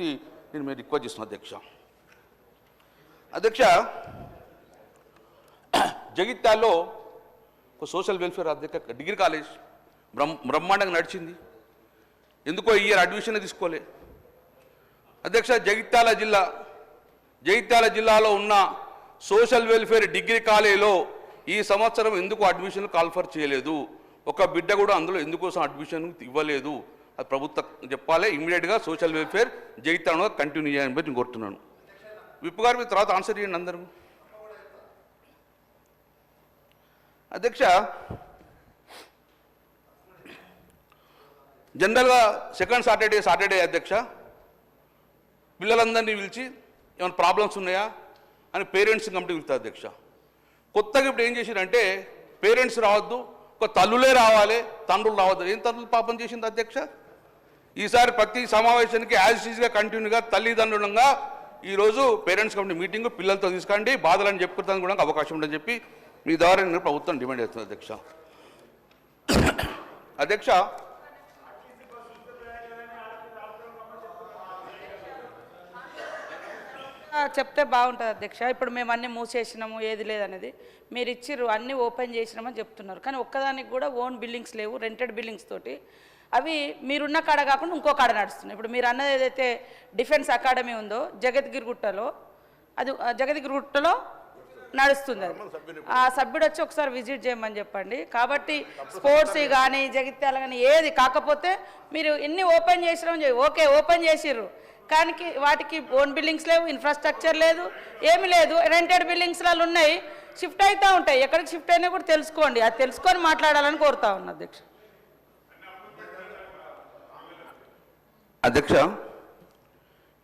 నేను మీరు రిక్వెస్ట్ చేస్తున్నా అధ్యక్ష అధ్యక్ష జగిత్యాల్లో ఒక సోషల్ వెల్ఫేర్ అధ్యక్ష డిగ్రీ కాలేజ్ బ్రహ్మాండంగా నడిచింది ఎందుకో ఇయర్ అడ్మిషన్ తీసుకోలే అధ్యక్ష జగిత్యాల జిల్లా జగిత్యాల జిల్లాలో ఉన్న సోషల్ వెల్ఫేర్ డిగ్రీ కాలేజీలో ఈ సంవత్సరం ఎందుకు అడ్మిషన్ కాల్ఫర్ చేయలేదు. ఒక బిడ్డ కూడా అందులో ఎందుకోసం అడ్మిషన్ ఇవ్వలేదు. అది ప్రభుత్వం చెప్పాలి ఇమీడియట్గా సోషల్ వెల్ఫేర్ జగిత్యాలలో కంటిన్యూ చేయాలని చెప్పి నేను కోరుతున్నాను. విప్పు గారు మీరు తర్వాత ఆన్సర్ చేయండి అందరూ. అధ్యక్ష జనరల్గా సెకండ్ సాటర్డే సాటర్డే అధ్యక్ష పిల్లలందరినీ పిలిచి ఏమైనా ప్రాబ్లమ్స్ ఉన్నాయా అని పేరెంట్స్ కమిటీ పిలుస్తారు అధ్యక్ష. కొత్తగా ఇప్పుడు ఏం చేసిరంటే పేరెంట్స్ రావద్దు ఒక తల్లులే రావాలి తండ్రులు రావద్దు. ఏం తండ్రులు పాపం చేసింది అధ్యక్ష? ఈసారి ప్రతి సమావేశానికి యాజ్ ఈజ్గా కంటిన్యూగా తల్లిదండ్రులంగా ఈరోజు పేరెంట్స్ కమిటీ మీటింగ్ పిల్లలతో తీసుకోండి బాధలను చెప్పుకోవడానికి కూడా అవకాశం ఉందని చెప్పి మీ ద్వారా నేను ప్రభుత్వం డిమాండ్ చేస్తుంది అధ్యక్ష. అధ్యక్ష. చెప్తే బాగుంటుంది అధ్యక్ష. ఇప్పుడు మేము అన్ని మూసేసినాము ఏది లేదనేది. మీరు ఇచ్చిర్రు అన్ని ఓపెన్ చేసినామని చెప్తున్నారు. కానీ ఒక్కదానికి కూడా ఓన్ బిల్డింగ్స్ లేవు రెంటెడ్ బిల్డింగ్స్ తోటి. అవి మీరున్న కాడ కాకుండా ఇంకో కాడ నడుస్తున్నాయి. ఇప్పుడు మీరు అన్నది ఏదైతే డిఫెన్స్ అకాడమీ ఉందో జగద్గిరిగుట్టలో అది జగద్గిరిగుట్టలో నడుస్తుంది అది. ఆ సభ్యుడు వచ్చి ఒకసారి విజిట్ చేయమని చెప్పండి. కాబట్టి స్పోర్ట్స్ కానీ జగిత్యాల కానీ ఏది కాకపోతే మీరు ఎన్ని ఓపెన్ చెప్పి ఓకే ఓపెన్ చేసిర్రు. కానీ వాటికి ఓన్ బిల్డింగ్స్ లేవు ఇన్ఫ్రాస్ట్రక్చర్ లేదు ఏమీ లేదు. రెంటెడ్ బిల్డింగ్స్లలో ఉన్నాయి. షిఫ్ట్ అవుతూ ఉంటాయి. ఎక్కడికి షిఫ్ట్ అయినా కూడా తెలుసుకోండి. అది తెలుసుకొని మాట్లాడాలని కోరుతా ఉన్నా అధ్యక్ష. అధ్యక్ష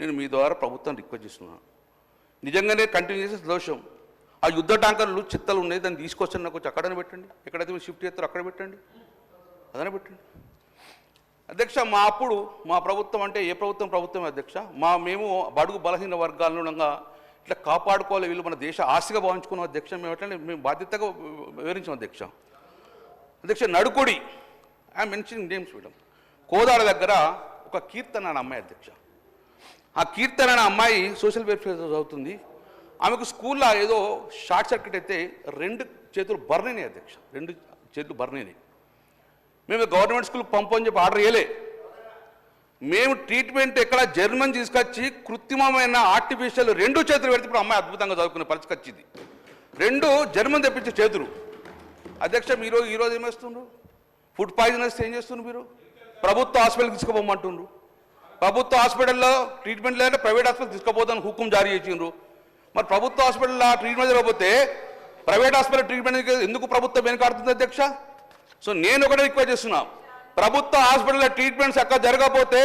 నేను మీ ద్వారా ప్రభుత్వం రిక్వెస్ట్ చేస్తున్నాను నిజంగానే కంటిన్యూ చేసే దోషం ఆ యుద్ధ ట్యాంకర్లు చిత్తలు ఉన్నాయి దాన్ని తీసుకొచ్చి నాకు వచ్చి అక్కడనే పెట్టండి. ఎక్కడైతే మీరు షిఫ్ట్ చేస్తారో అక్కడ పెట్టండి. అదనే పెట్టండి. అధ్యక్ష మా అప్పుడు మా ప్రభుత్వం అంటే ఏ ప్రభుత్వం? ప్రభుత్వం అధ్యక్ష. మా మేము బడుగు బలహీన వర్గాలను ఇట్లా కాపాడుకోవాలి వీళ్ళు మన దేశ ఆస్తిగా భావించుకున్నాం అధ్యక్ష. మేము ఎట్లా మేము బాధ్యతగా వివరించాం అధ్యక్ష. అధ్యక్ష నడుకుడి. I mention names madam Kodada దగ్గర ఒక కీర్తన అనే అమ్మాయి అధ్యక్ష. ఆ కీర్తన అనే అమ్మాయి సోషల్ వెల్ఫేర్ చదువుతుంది. ఆమెకు స్కూల్లో ఏదో షార్ట్ సర్క్యూట్ అయితే రెండు చేతులు బర్నినాయి అధ్యక్ష. రెండు చేతులు బర్నినాయి మేము గవర్నమెంట్ స్కూల్ పంపని చెప్పి ఆర్డర్ చేయలే మేము ట్రీట్మెంట్ ఎక్కడ జర్మన్ తీసుకొచ్చి కృత్రిమమైన ఆర్టిఫిషియల్ రెండు చేతులు పెడితే ఇప్పుడు అమ్మాయి అద్భుతంగా చదువుకునే పరిస్థితి వచ్చింది. రెండు జర్మన్ తెప్పించే చేతులు. అధ్యక్ష మీరు ఈరోజు ఏమేస్తుండ్రు ఫుడ్ పాయిజన్ వస్తే ఏం చేస్తున్నారు మీరు? ప్రభుత్వ హాస్పిటల్కి తీసుకుపోమంటుండ్రు. ప్రభుత్వ హాస్పిటల్లో ట్రీట్మెంట్ లేదంటే ప్రైవేట్ హాస్పిటల్ తీసుకుపోతాను హుకుం జారీ చేసిండ్రు. మరి ప్రభుత్వ హాస్పిటల్లో ట్రీట్మెంట్ జరగకపోతే ప్రైవేట్ హాస్పిటల్ ట్రీట్మెంట్ ఎందుకు ప్రభుత్వం వెనుకాడుతుంది అధ్యక్ష? సో నేను ఒకటే రిక్వెస్ట్ చేస్తున్నా. ప్రభుత్వ హాస్పిటల్లో ట్రీట్మెంట్స్ ఎక్కడ జరగకపోతే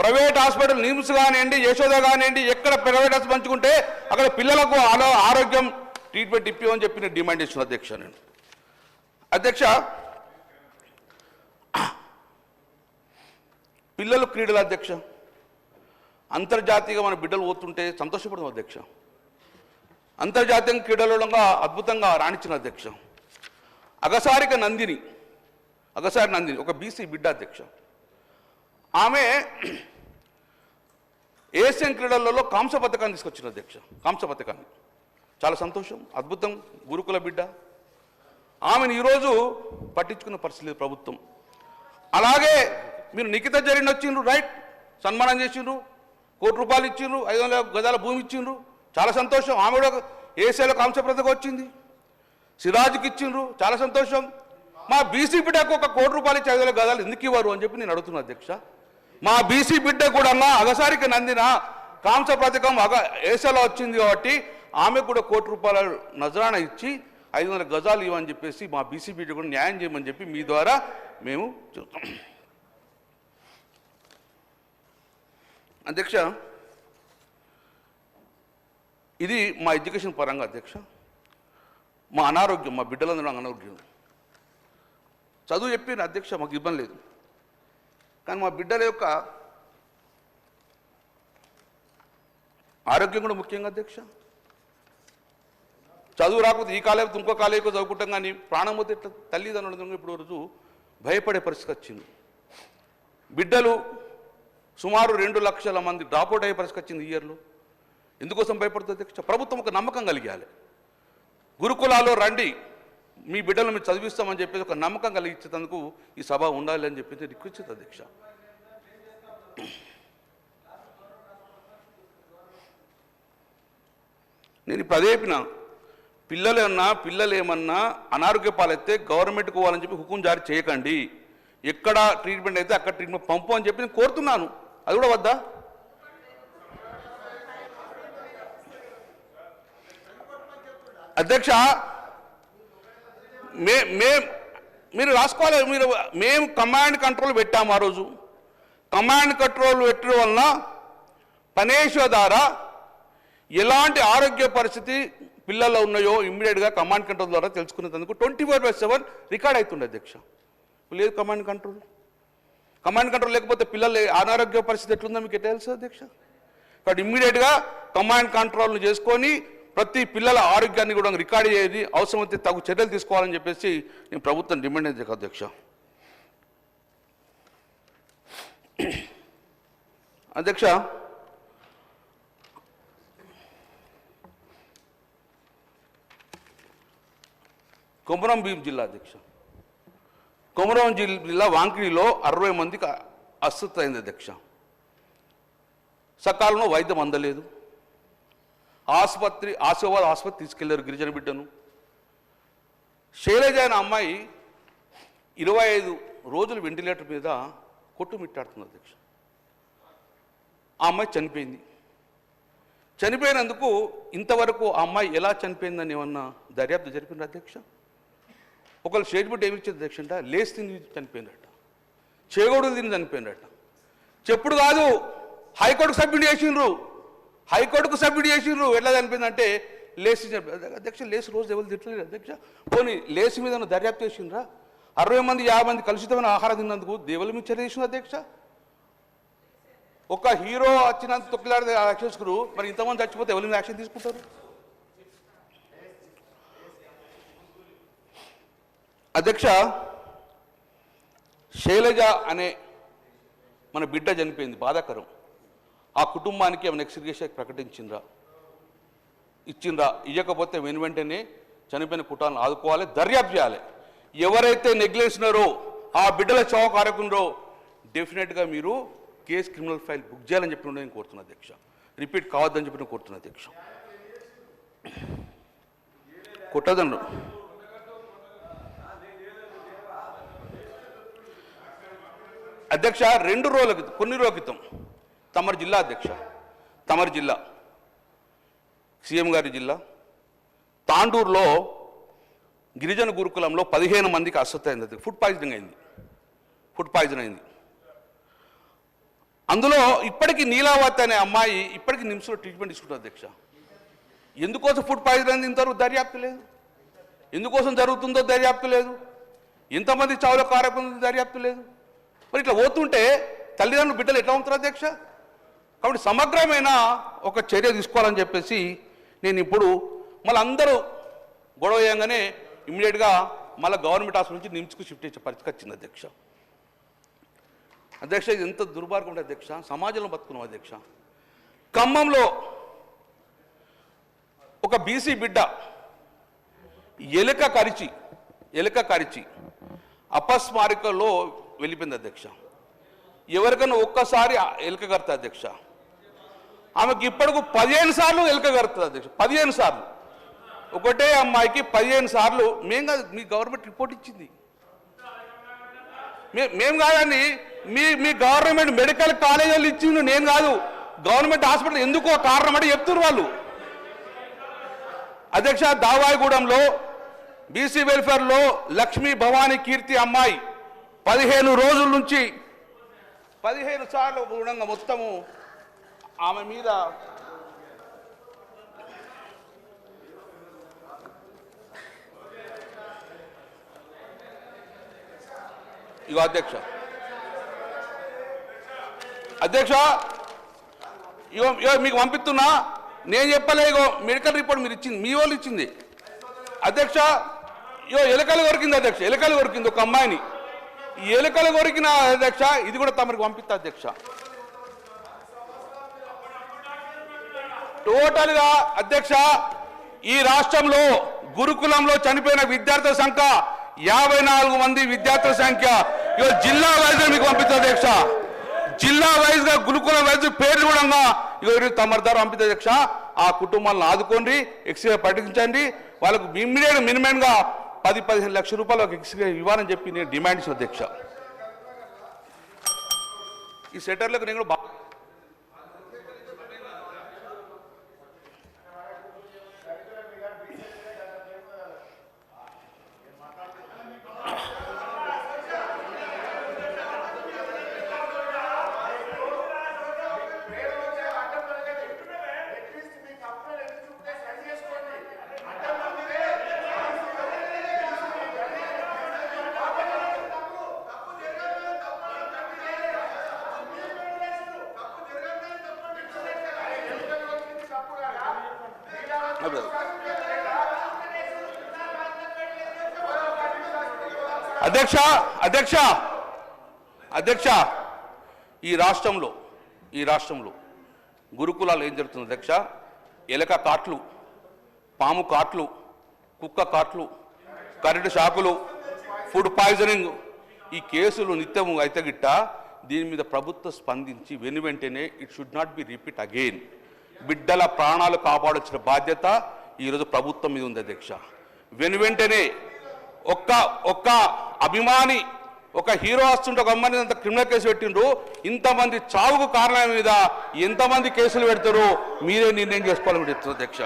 ప్రైవేట్ హాస్పిటల్ నిమ్స్ కానివ్వండి యశోద కానివ్వండి ఎక్కడ ప్రైవేట్ హాస్పిటల్ పంచుకుంటే అక్కడ పిల్లలకు ఆలో ఆరోగ్యం ట్రీట్మెంట్ ఇప్పిమని చెప్పి నేను డిమాండ్ చేస్తున్నాను అధ్యక్ష నేను. అధ్యక్ష పిల్లలు క్రీడల అధ్యక్ష. అంతర్జాతీయంగా మన బిడ్డలు పోతుంటే సంతోషపడదాం అధ్యక్ష. అంతర్జాతీయ క్రీడలలో అద్భుతంగా రాణించిన అధ్యక్ష. అగసారిక నందిని అగసారి నందిని ఒక బీసీ బిడ్డ అధ్యక్ష. ఆమె ఏషియన్ క్రీడలలో కాంస పథకాన్ని తీసుకొచ్చిన అధ్యక్ష. కాంస పథకాన్ని చాలా సంతోషం అద్భుతం గురుకుల బిడ్డ. ఆమెను ఈరోజు పట్టించుకున్న పరిస్థితి ప్రభుత్వం. అలాగే మీరు నిఖిత జరిగిన వచ్చిండ్రు రైట్ సన్మానం చేసిండ్రు కోటి రూపాయలు ఇచ్చిండ్రు ఐదు వందల గజాల భూమి ఇచ్చిండ్రు. చాలా సంతోషం. ఆమె కూడా ఏసీలో కాంస్య వచ్చింది. సిరాజ్కి ఇచ్చిండ్రు. చాలా సంతోషం. మా బీసీ బిడ్డకు ఒక కోటి రూపాయలు ఇచ్చి ఐదు వందల గజాలు ఎందుకు ఇవ్వరు అని చెప్పి నేను అడుగుతున్నా అధ్యక్ష. మా బీసీ బిడ్డ కూడా అగసారికి నందిన కాంస పథకం అగ ఏసీలో వచ్చింది కాబట్టి ఆమెకు కూడా కోటి రూపాయల నజరాన ఇచ్చి ఐదు వందల గజాలు ఇవ్వని చెప్పేసి మా బీసీ బిడ్డ కూడా న్యాయం చేయమని చెప్పి మీ ద్వారా మేము చెప్తాం అధ్యక్ష ఇది మా ఎడ్యుకేషన్ పరంగా అధ్యక్ష మా అనారోగ్యం మా బిడ్డలందరూ అనారోగ్యం. చదువు చెప్పిన అధ్యక్ష మాకు ఇబ్బంది లేదు. కానీ మా బిడ్డల యొక్క ఆరోగ్యం కూడా ముఖ్యంగా అధ్యక్ష. చదువు రాకపోతే ఈ కాలేజీ ఇంకో కాలేజీకో చదువుకుంటాం కానీ ప్రాణం పోతే తల్లిదండ్రులు ఇప్పుడు రోజు భయపడే పరిస్థితి వచ్చింది. బిడ్డలు సుమారు రెండు లక్షల మంది డ్రాప్అవుట్ అయ్యే పరిస్థితి వచ్చింది ఇయర్లో. ఎందుకోసం భయపడుతుంది అధ్యక్ష? ప్రభుత్వం ఒక నమ్మకం కలిగాలి గురుకులాలో రండి మీ బిడ్డలను మీరు చదివిస్తామని చెప్పేసి ఒక నమ్మకం కలిగించేందుకు ఈ సభ ఉండాలి అని చెప్పేసి రిక్వెస్ట్ అధ్యక్ష. నేను ఇప్పుడు అదే చెప్పిన పిల్లలు ఏమన్నా పిల్లలు ఏమన్నా అనారోగ్య పాలైతే గవర్నమెంట్కి పోవాలని చెప్పి హుకుం జారీ చేయకండి. ఎక్కడ ట్రీట్మెంట్ అయితే అక్కడ ట్రీట్మెంట్ పంపు అని చెప్పి నేను కోరుతున్నాను. అది కూడా వద్దా? అధ్యక్ష మే మే మీరు రాసుకోవాలి మీరు మేము కమాండ్ కంట్రోల్ పెట్టాము ఆ రోజు. కమాండ్ కంట్రోల్ పెట్టడం వలన పనేశ్వ ద్వారా ఎలాంటి ఆరోగ్య పరిస్థితి పిల్లల్లో ఉన్నాయో ఇమ్మీడియట్గా కమాండ్ కంట్రోల్ ద్వారా తెలుసుకునేందుకు twenty four by seven record అవుతుండే అధ్యక్ష. లేదు కమాండ్ కంట్రోల్ కమాండ్ కంట్రోల్ లేకపోతే పిల్లలు అనారోగ్య పరిస్థితి ఎట్లుందో మీకు ఎట్లా తెలుసు అధ్యక్ష? కాబట్టి ఇమ్మీడియట్గా కమాండ్ కంట్రోల్ను చేసుకొని ప్రతి పిల్లల ఆరోగ్యాన్ని కూడా రికార్డ్ చేయాలి అవసరమైతే తగు చర్యలు తీసుకోవాలని చెప్పేసి నేను ప్రభుత్వం డిమాండ్ అయితే అధ్యక్ష. అధ్యక్ష కొమరం భీం జిల్లా అధ్యక్ష. కొమరం జిల్లా వాంకిడిలో అరవై మందికి అస్వస్థ అయింది అధ్యక్ష. సకాలంలో వైద్యం అందలేదు. ఆసుపత్రి ఆశీర్వాద ఆసుపత్రి తీసుకెళ్ళారు గిరిజన బిడ్డను. శైలజ అనే అమ్మాయి ఇరవై ఐదు రోజులు వెంటిలేటర్ మీద కొట్టుమిట్టాడుతుంది అధ్యక్ష. ఆ అమ్మాయి చనిపోయింది. చనిపోయినందుకు ఇంతవరకు ఆ అమ్మాయి ఎలా చనిపోయిందని ఏమన్నా దర్యాప్తు జరిపింది అధ్యక్ష? ఒకళ్ళు స్టేట్ ఏమి ఇచ్చింది దక్షిణ అంట లేచి తిని చనిపోయిందట చేగోడులు తిని చనిపోయిందట చెప్పుడు కాదు హైకోర్టుకు సబ్మిట్ చేసిండ్రు. హైకోర్టుకు సబ్మిట్ చేసిండ్రు. ఎట్లా చనిపోయిందంటే లేచి అధ్యక్ష లేచి రోజు ఎవరు తిట్టలేదు అధ్యక్ష? పోనీ లేచి మీద దర్యాప్తు చేసిండ్రా? అరవై మంది యాభై మంది కలుషితమైన ఆహారం తిన్నందుకు దేవుల మీద చర్య చేసింది అధ్యక్ష? ఒక హీరో వచ్చినంత తొక్కిలాడే యాక్షన్ మరి ఇంతమంది చచ్చిపోతే ఎవరి మీద యాక్షన్ తీసుకుంటారు? అధ్యక్ష శైలజ అనే మన బిడ్డ చనిపోయింది బాధాకరం. ఆ కుటుంబానికి ఆమె ఎక్స్గ్రేషన్ ప్రకటించిండ్రా? ఇచ్చిండ్రా? ఇవ్వకపోతే వెను వెంటనే చనిపోయిన కుటాలను ఆదుకోవాలి దర్యాప్తు చేయాలి. ఎవరైతే నెగ్లెన్స్నారో ఆ బిడ్డల చావు కారకుండో డెఫినెట్గా మీరు కేసు క్రిమినల్ ఫైల్ బుక్ చేయాలని చెప్పి నేను కోరుతున్నా అధ్యక్ష. రిపీట్ కావద్దని చెప్పి నేను కోరుతున్నా అధ్యక్ష. కొట్టదండు అధ్యక్ష రెండు రోజుల క్రితం కొన్ని రోజుల క్రితం. తమరి జిల్లా అధ్యక్ష తమరి జిల్లా. సీఎం గారి జిల్లా. తాండూరులో గిరిజన గురుకులంలో పదిహేను మందికి అస్వస్థ అయింది ఫుడ్ పాయిజనింగ్ అయింది. ఫుడ్ పాయిజన్ అయింది. అందులో ఇప్పటికీ నీలావతి అనే అమ్మాయి ఇప్పటికీ నిమ్స్లో ట్రీట్మెంట్ తీసుకుంటుంది అధ్యక్ష. ఎందుకోసం ఫుడ్ పాయిజన్ అయింది ఇంతవరకు దర్యాప్తు లేదు? ఎందుకోసం జరుగుతుందో దర్యాప్తు లేదు? ఎంతమంది చావుల కారకం దర్యాప్తు లేదు? మరి ఇట్లా పోతుంటే తల్లిదండ్రులు బిడ్డలు ఎట్లా ఉంటారు అధ్యక్ష? కాబట్టి సమగ్రమైన ఒక చర్య తీసుకోవాలని చెప్పేసి నేను ఇప్పుడు మళ్ళీ అందరూ గొడవ చేయగానే ఇమ్మీడియట్గా మళ్ళీ గవర్నమెంట్ హాస్పిటల్ నుంచి నిమ్స్కు షిఫ్ట్ చేసే పరిస్థితి వచ్చింది అధ్యక్ష. అధ్యక్ష ఇది ఎంత దుర్మార్గం ఉండే అధ్యక్ష సమాజంలో బతుకున్నాం అధ్యక్ష. ఖమ్మంలో ఒక బీసీ బిడ్డ ఎలుక కరిచి ఎలుక కరిచి అపస్మారికలో వెళ్ళిపోయింది అధ్యక్ష. ఎవరికైనా ఒక్కసారి ఆ ఎలుక అధ్యక్ష. ఆమెకి ఇప్పటికు పదిహేను సార్లు ఎలుక కడుతుంది అధ్యక్ష. పదిహేను సార్లు. ఒకటే అమ్మాయికి పదిహేను సార్లు మేము కాదు మీ గవర్నమెంట్ రిపోర్ట్ ఇచ్చింది. మేము మేం కాదండి మీ మీ గవర్నమెంట్ మెడికల్ కాలేజీలు ఇచ్చింది నేను కాదు. గవర్నమెంట్ హాస్పిటల్ ఎందుకో కారణం అంటే చెప్తున్నారు వాళ్ళు. అధ్యక్ష దావాయిగూడెంలో బీసీ వెల్ఫేర్లో లక్ష్మీ భవానీ కీర్తి అమ్మాయి పదిహేను రోజుల నుంచి పదిహేను సార్లు గుణంగా మొత్తము ఆమె మీద ఇగో అధ్యక్ష. అధ్యక్ష ఇగో ఇగో మీకు పంపిస్తున్నా. నేను చెప్పలే ఇగో మెడికల్ రిపోర్ట్ మీరు ఇచ్చింది మీ వాళ్ళు ఇచ్చింది. అధ్యక్ష ఇగో ఎలుకలు కొరికింది అధ్యక్ష ఎలుకలు కొరికింది ఒక అమ్మాయిని. ఎలుకలు కొరికిన అధ్యక్ష ఇది కూడా తమకు పంపిస్తా అధ్యక్ష. టోటల్గా అధ్యక్ష ఈ రాష్ట్రంలో గురుకులంలో చనిపోయిన విద్యార్థుల సంఖ్య యాభై నాలుగు మంది విద్యార్థుల సంఖ్య. ఇక జిల్లా వైజ్ మీకు పంపిస్తా అధ్యక్ష. జిల్లా వైజ్గా గురుకుల వైజ్ పేర్లు కూడా ఇక తమ ద్వారా పంపిస్తా అధ్యక్ష. ఆ కుటుంబాలను ఆదుకోండి ఎక్స్రే పట్టించండి వాళ్ళకు ఇమ్మీడియట్ మినిమంగా పది పదిహేను లక్షల రూపాయలు ఒక ఎక్స్గా ఇవ్వాలని చెప్పి నేను డిమాండ్ అధ్యక్ష. ఈ సెటర్లకు నేను కూడా అదే. అధ్యక్ష అధ్యక్ష అధ్యక్ష. ఈ రాష్ట్రంలో ఈ రాష్ట్రంలో గురుకులాలు ఏం జరుగుతుంది అధ్యక్ష? ఎలక కాట్లు పాము కాట్లు కుక్క కాట్లు కరెంటు షాకులు ఫుడ్ పాయిజనింగ్. ఈ కేసులు నిత్యము అయితే గిట్ట దీని మీద ప్రభుత్వం స్పందించి వెను వెంటనే it should not be repeat again బిడ్డల ప్రాణాలు కాపాడొచ్చిన బాధ్యత ఈరోజు ప్రభుత్వం మీద ఉంది అధ్యక్ష. వెను వెంటనే ఒక్క ఒక్క అభిమాని ఒక హీరో వస్తుంటే ఒక అమ్మాయిని అంత క్రిమినల్ కేసు పెట్టిండ్రు. ఇంతమంది చావుకు కారణం మీద ఎంతమంది కేసులు పెడతారో? మీరే నిర్ణయం చేసుకోవాలని చెప్తున్నారు అధ్యక్ష.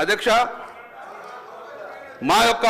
అధ్యక్ష మా యొక్క